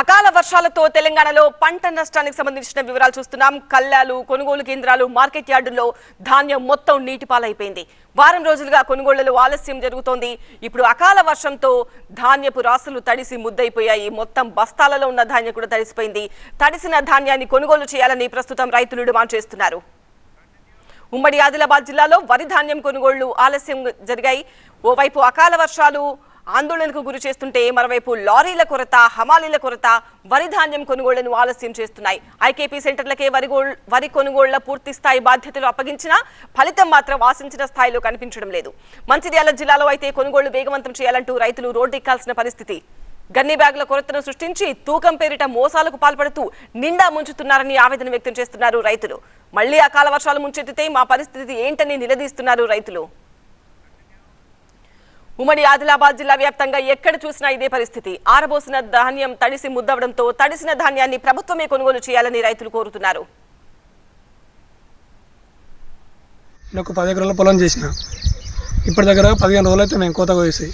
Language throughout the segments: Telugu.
అకాల వర్షాలతో తెలంగాణలో పంట నష్టానికి సంబంధించిన వివరాలు చూస్తున్నాం. కల్లాలు కొనుగోలు కేంద్రాలు మార్కెట్ యార్డుల్లో ధాన్యం మొత్తం నీటిపాలైపోయింది. వారం రోజులుగా కొనుగోళ్ళలో ఆలస్యం జరుగుతోంది. ఇప్పుడు అకాల వర్షంతో ధాన్యపు రాసులు తడిసి ముద్దయిపోయాయి మొత్తం బస్తాలలో ఉన్న ధాన్యం కూడా తడిసిపోయింది. తడిసిన ధాన్యాన్ని కొనుగోలు చేయాలని ప్రస్తుతం రైతులు డిమాండ్ చేస్తున్నారు. ఉమ్మడి ఆదిలాబాద్ జిల్లాలో వరి ధాన్యం కొనుగోళ్ళు ఆలస్యం జరిగాయి. ఓవైపు అకాల వర్షాలు ఆందోళనకు గురి చేస్తుంటే మరోవైపు లారీల కొరత హమాలీల కొరత వరి ధాన్యం కొనుగోళ్ళను ఆలస్యం చేస్తున్నాయి. ఐకేపీ సెంటర్లకే వరి వరి కొనుగోళ్ళ పూర్తి స్థాయి బాధ్యతలు అప్పగించినా ఫలితం మాత్రం ఆశించిన స్థాయిలో కనిపించడం లేదు. మంచిర్యాల జిల్లాలో అయితే కొనుగోళ్ళు వేగవంతం చేయాలంటూ రైతులు రోడ్డెక్కాల్సిన పరిస్థితి. గన్ని బ్యాగుల కొరతను సృష్టించి తూకం పేరిట మోసాలకు పాల్పడుతూ నిండా ముంచుతున్నారని ఆవేదన వ్యక్తం చేస్తున్నారు రైతులు. మళ్ళీ అకాల వర్షాలు ముంచెత్తితే మా పరిస్థితి ఏంటని నిలదీస్తున్నారు రైతులు. ఉమ్మడి ఆదిలాబాద్ జిల్లా వ్యాప్తంగా ఎక్కడ చూసినా ఇదే పరిస్థితి. ఆరబోసిన ధాన్యం తడిసి ముద్దవడంతో తడిసిన ధాన్యాన్ని ప్రభుత్వమే కొనుగోలు చేయాలని రైతులు కోరుతున్నారు. నేను ఒక పది ఎకరాల పొలం చేసిన. ఇప్పటి దగ్గర పదిహేను రోజులు అయితే మేము కోత కోసి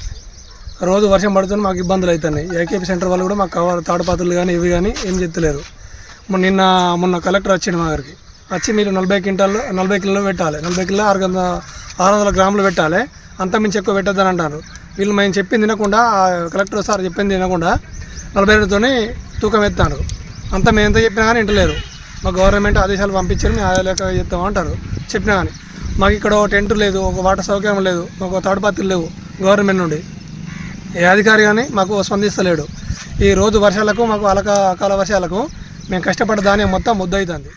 రోజు వర్షం పడుతుంది మాకు ఇబ్బందులు అవుతున్నాయి. ఏకేపీ సెంటర్ వాళ్ళు కూడా మాకు కావాలి తాడుపాత్రలు కానీ ఇవి కానీ ఏం చెప్తలేరు నిన్న మొన్న కలెక్టర్ వచ్చిండు మా దగ్గరికి. వచ్చి మీరు నలభై క్వింటాల్లో నలభై కిలోలు పెట్టాలి. నలభై కిలో ఆరు వందల ఆరు వందల గ్రాములు పెట్టాలి. అంతమించి ఎక్కువ పెట్టద్దని అంటారు. వీళ్ళు మేము చెప్పింది తినకుండా ఆ కలెక్టర్ సార్ చెప్పింది తినకుండా నలభై రెండుతోనే తూకం ఎత్తాను అంత మేము ఎంత చెప్పినా కానీ వింటలేరు. మా గవర్నమెంట్ ఆదేశాలు పంపించారు మేము అదే లెక్క చెప్తాం అంటారు. చెప్పినా కానీ మాకు ఇక్కడ ఒక టెంట్ లేదు ఒక వాటర్ సౌకర్యం లేదు మాకు తాడుపాత్రలు లేవు గవర్నమెంట్ నుండి. ఏ అధికారి కానీ మాకు స్పందిస్తలేడు. ఈ రోజు వర్షాలకు మాకు అలక అకాల వర్షాలకు మేము కష్టపడ్డ ధాన్యం మొత్తం ముద్దవుతుంది